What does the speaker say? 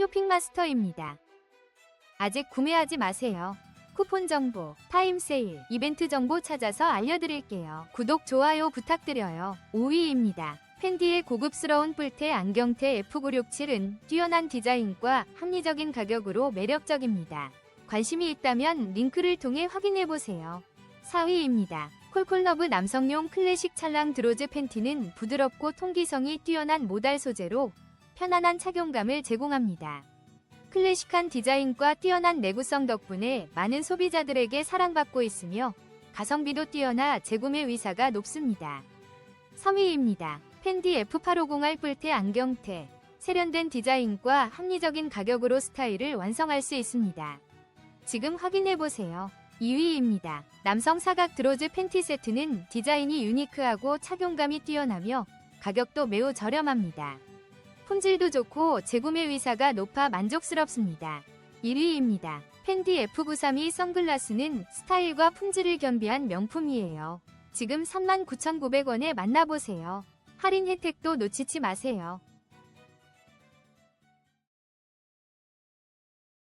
쇼핑마스터입니다. 아직 구매하지 마세요. 쿠폰 정보, 타임 세일, 이벤트 정보 찾아서 알려드릴게요. 구독, 좋아요 부탁드려요. 5위입니다. 펜디의 고급스러운 뿔테 안경테 F967은 뛰어난 디자인과 합리적인 가격으로 매력적입니다. 관심이 있다면 링크를 통해 확인해보세요. 4위입니다. 콜콜러브 남성용 클래식 찰랑 드로즈 팬티는 부드럽고 통기성이 뛰어난 모달 소재로 편안한 착용감을 제공합니다. 클래식한 디자인과 뛰어난 내구성 덕분에 많은 소비자들에게 사랑받고 있으며 가성비도 뛰어나 재구매 의사가 높습니다. 3위입니다. 펜디 F850R 뿔테 안경테 세련된 디자인과 합리적인 가격으로 스타일을 완성할 수 있습니다. 지금 확인해보세요. 2위입니다. 남성 사각 드로즈 팬티 세트는 디자인이 유니크하고 착용감이 뛰어나며 가격도 매우 저렴합니다. 품질도 좋고 재구매 의사가 높아 만족스럽습니다. 1위입니다. 펜디 F932 선글라스는 스타일과 품질을 겸비한 명품이에요. 지금 39,900원에 만나보세요. 할인 혜택도 놓치지 마세요.